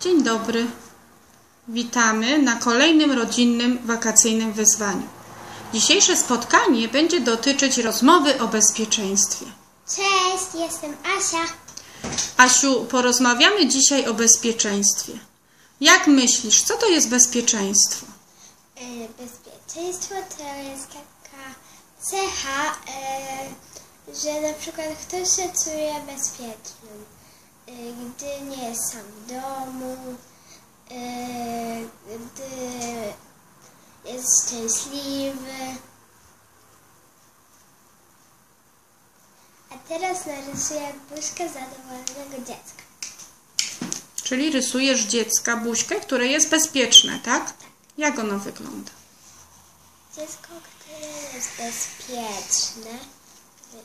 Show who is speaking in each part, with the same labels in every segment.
Speaker 1: Dzień dobry. Witamy na kolejnym rodzinnym wakacyjnym wyzwaniu. Dzisiejsze spotkanie będzie dotyczyć rozmowy o bezpieczeństwie.
Speaker 2: Cześć, jestem Asia.
Speaker 1: Asiu, porozmawiamy dzisiaj o bezpieczeństwie. Jak myślisz, co to jest bezpieczeństwo?
Speaker 2: E, Bezpieczeństwo to jest taka cecha, e, że na przykład ktoś się czuje bezpiecznym, gdy nie jest sam w domu, e, gdy jest szczęśliwy. A teraz narysuję buźkę zadowolonego dziecka.
Speaker 1: Czyli rysujesz dziecka buźkę, które jest bezpieczne, tak? Jak ono wygląda?
Speaker 2: Dziecko, które jest bezpieczne, wy-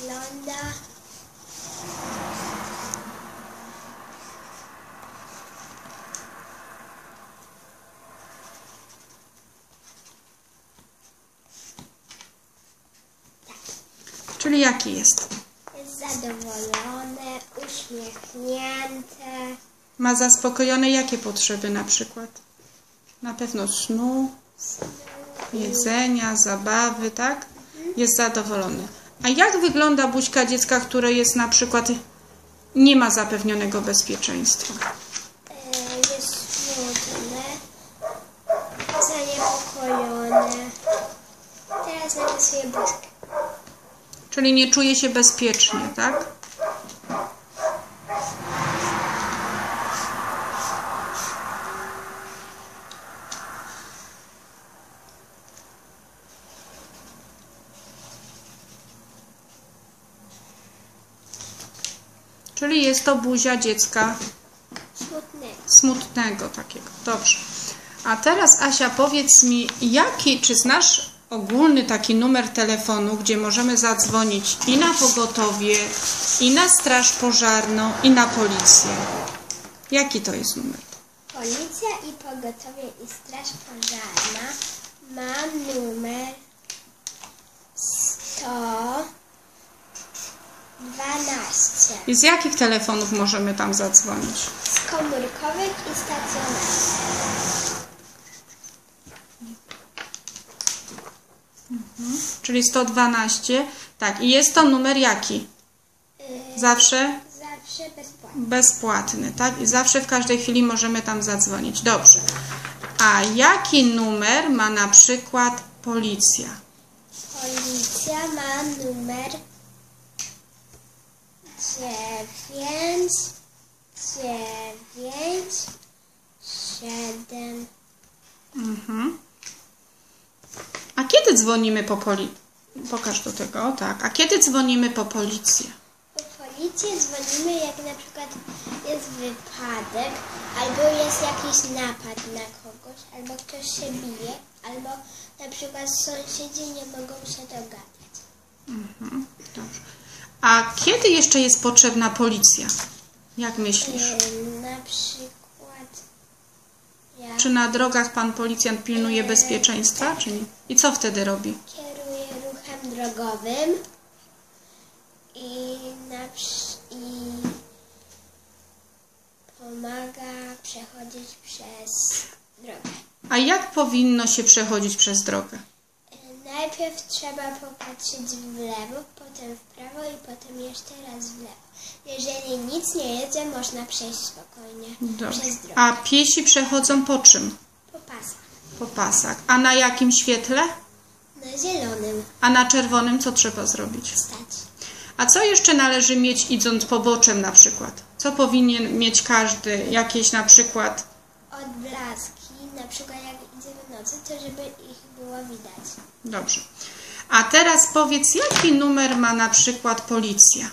Speaker 2: wygląda
Speaker 1: Czyli jaki jest?
Speaker 2: jest zadowolone, uśmiechnięte,
Speaker 1: Ma zaspokojone jakie potrzeby na przykład? Na pewno snu, jedzenia, zabawy, tak? Jest zadowolony. A jak wygląda buźka dziecka, które jest na przykład nie ma zapewnionego bezpieczeństwa?
Speaker 2: e, jest smutne, zaniepokojone. Teraz narysuję buźkę.
Speaker 1: Czyli nie czuje się bezpiecznie, tak? Czyli jest to buzia dziecka
Speaker 2: Smutnego.
Speaker 1: smutnego takiego. Dobrze. A teraz Asia powiedz mi, jaki, czy znasz ogólny taki numer telefonu, gdzie możemy zadzwonić i na pogotowie, i na straż pożarną, i na policję? Jaki to jest numer?
Speaker 2: Policja i pogotowie i straż pożarna ma numer 112
Speaker 1: I z jakich telefonów możemy tam zadzwonić?
Speaker 2: z komórkowych i stacjonarnych.
Speaker 1: Czyli 112. Tak, i jest to numer jaki?
Speaker 2: Yy,
Speaker 1: Zawsze
Speaker 2: zawsze bezpłatnie.
Speaker 1: bezpłatny, tak? I zawsze w każdej chwili możemy tam zadzwonić. Dobrze. A jaki numer ma na przykład policja?
Speaker 2: Policja ma numer 9 9 7
Speaker 1: Mhm. A kiedy dzwonimy po poli... Pokaż do tego, tak. A kiedy dzwonimy po policję?
Speaker 2: Po policję dzwonimy, jak na przykład jest wypadek, albo jest jakiś napad na kogoś, albo ktoś się bije, albo na przykład sąsiedzi nie mogą się dogadać.
Speaker 1: Mhm. Dobrze. A kiedy jeszcze jest potrzebna policja? Jak myślisz?
Speaker 2: Na przykład
Speaker 1: Czy na drogach pan policjant pilnuje bezpieczeństwa, czy nie? I co wtedy robi?
Speaker 2: kieruję ruchem drogowym i, na, i pomaga przechodzić przez drogę.
Speaker 1: A jak powinno się przechodzić przez drogę?
Speaker 2: Najpierw trzeba popatrzeć w lewo, potem w prawo i potem jeszcze raz w lewo. Jeżeli nic nie jedzie, można przejść spokojnie
Speaker 1: Dobrze.
Speaker 2: przez drogę.
Speaker 1: A piesi przechodzą po czym?
Speaker 2: Po pasach.
Speaker 1: Po pasach. A na jakim świetle?
Speaker 2: Na zielonym
Speaker 1: A na czerwonym co trzeba zrobić?
Speaker 2: stać.
Speaker 1: A co jeszcze należy mieć idąc poboczem na przykład? Co powinien mieć każdy? Jakieś na przykład
Speaker 2: Odblaski, na przykład jak idzie w nocy, to żeby ich było widać.
Speaker 1: Dobrze. A teraz powiedz, jaki numer ma na przykład policja?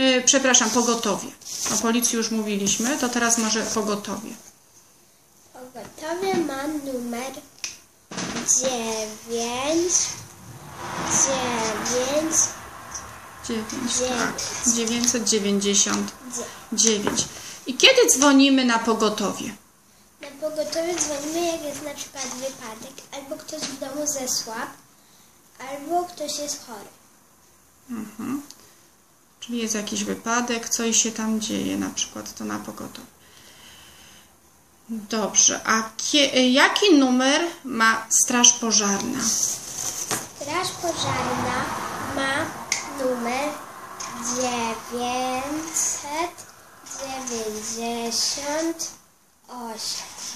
Speaker 1: Yy, przepraszam, pogotowie. O policji już mówiliśmy, to teraz może pogotowie.
Speaker 2: Pogotowie ma numer 9 9
Speaker 1: 9,
Speaker 2: Dziewięć.
Speaker 1: tak. 999.
Speaker 2: 9.
Speaker 1: I kiedy dzwonimy na pogotowie?
Speaker 2: Na pogotowie dzwonimy, jak jest na przykład wypadek, albo ktoś w domu zesłab, albo ktoś jest chory.
Speaker 1: Mhm. Czyli jest jakiś wypadek, coś się tam dzieje, na przykład to na pogotowie. Dobrze, a jaki numer ma Straż Pożarna?
Speaker 2: Straż pożarna ma numer 998.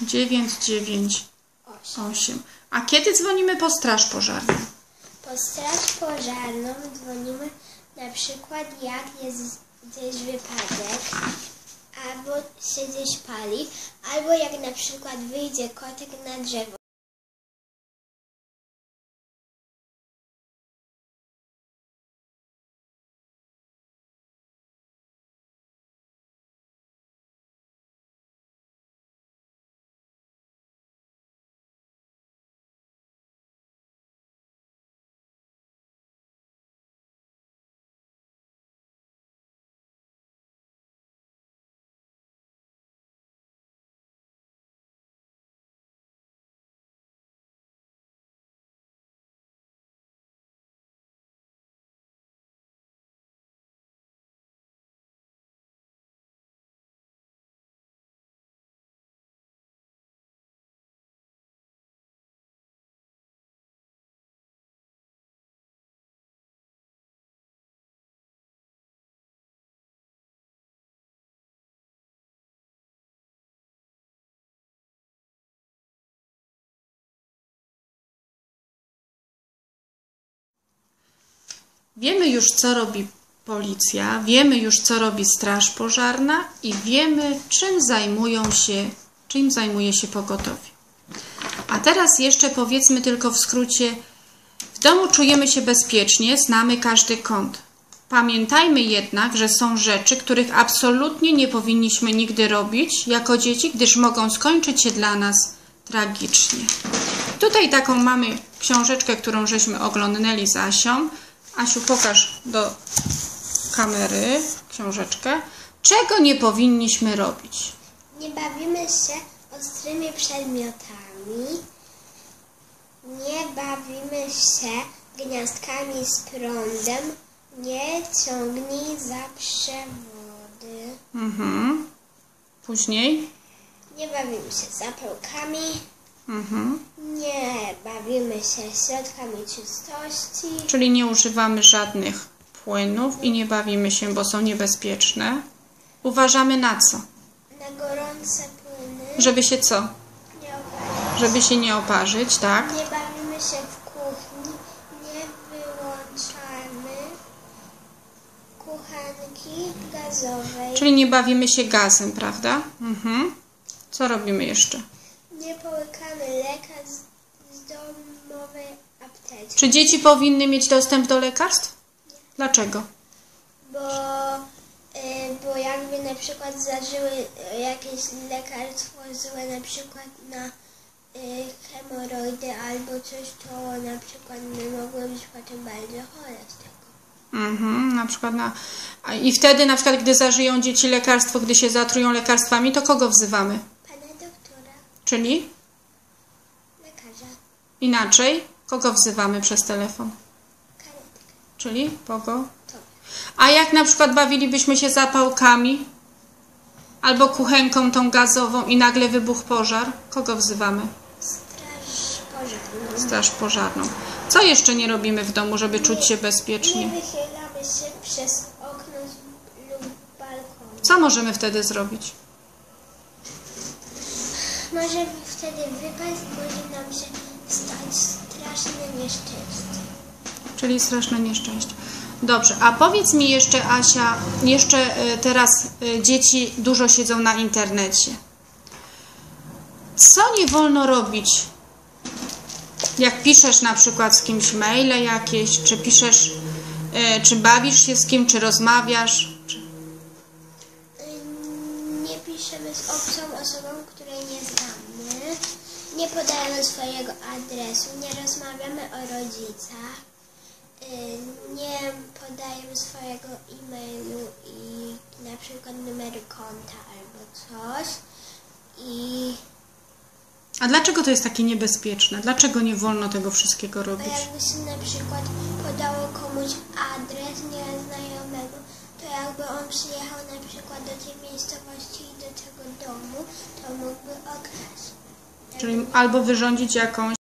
Speaker 1: 998. A kiedy dzwonimy po Straż Pożarną?
Speaker 2: Po straż pożarną dzwonimy na przykład jak jest gdzieś wypadek, albo się gdzieś pali, albo jak na przykład wyjdzie kotek na drzewo.
Speaker 1: Wiemy już, co robi policja, wiemy już, co robi Straż Pożarna i wiemy, czym zajmują się, czym zajmuje się pogotowie. A teraz jeszcze powiedzmy tylko w skrócie, w domu czujemy się bezpiecznie, znamy każdy kąt. Pamiętajmy jednak, że są rzeczy, których absolutnie nie powinniśmy nigdy robić jako dzieci, gdyż mogą skończyć się dla nas tragicznie. Tutaj taką mamy książeczkę, którą żeśmy oglądnęli z Asią. Asiu, pokaż do kamery książeczkę. Czego nie powinniśmy robić?
Speaker 2: Nie bawimy się ostrymi przedmiotami. Nie bawimy się gniazdkami z prądem. Nie ciągnij za przewody.
Speaker 1: Mhm. Później?
Speaker 2: Nie bawimy się zapałkami.
Speaker 1: Mhm.
Speaker 2: Nie bawimy się środkami czystości.
Speaker 1: Czyli nie używamy żadnych płynów i nie bawimy się, bo są niebezpieczne. Uważamy na co?
Speaker 2: Na gorące płyny.
Speaker 1: Żeby się co?
Speaker 2: Nie, opa-
Speaker 1: Żeby się nie oparzyć, tak?
Speaker 2: nie bawimy się w kuchni. Nie wyłączamy kuchenki gazowej.
Speaker 1: Czyli nie bawimy się gazem, prawda? Mhm. Co robimy jeszcze?
Speaker 2: Nie połykamy leka z, domowej apteczki.
Speaker 1: Czy dzieci powinny mieć dostęp do lekarstw? Dlaczego?
Speaker 2: Bo, y, bo jakby na przykład zażyły y, jakieś lekarstwo złe, na przykład na y, hemoroidy albo coś, to na przykład my mogły być potem bardzo chore z tego.
Speaker 1: Mhm, na przykład na... a I wtedy na przykład, gdy zażyją dzieci lekarstwo, gdy się zatrują lekarstwami, to kogo wzywamy? Czyli
Speaker 2: lekarza,
Speaker 1: inaczej, kogo wzywamy przez telefon?
Speaker 2: karetkę,
Speaker 1: Czyli kogo?
Speaker 2: to
Speaker 1: A jak na przykład bawilibyśmy się zapałkami albo kuchenką tą gazową i nagle wybuchł pożar, kogo wzywamy?
Speaker 2: straż pożarną.
Speaker 1: Straż pożarną. Co jeszcze nie robimy w domu, żeby czuć się
Speaker 2: Nie
Speaker 1: bezpiecznie?
Speaker 2: wychylamy się przez okno lub balkon.
Speaker 1: Co możemy wtedy zrobić?
Speaker 2: Może wtedy wypaść, może nam się stać straszne nieszczęście.
Speaker 1: Czyli straszne nieszczęście. Dobrze, a powiedz mi jeszcze, Asia, jeszcze e, teraz e, dzieci dużo siedzą na internecie. Co nie wolno robić? Jak piszesz na przykład z kimś maile jakieś, czy piszesz, e, czy bawisz się z kim, czy rozmawiasz? Czy...
Speaker 2: Nie piszemy z obcą osobą, której nie znamy. Nie podajemy swojego adresu, nie rozmawiamy o rodzicach. y, Nie podajemy swojego e-mailu i na przykład numeru konta albo coś. I
Speaker 1: A dlaczego to jest takie niebezpieczne? Dlaczego nie wolno tego wszystkiego robić?
Speaker 2: jakby się na przykład podało komuś adres nieznajomego, to on przyjechał na przykład do tej miejscowości i do tego domu, to mógłby okraść.
Speaker 1: Czyli albo wyrządzić jakąś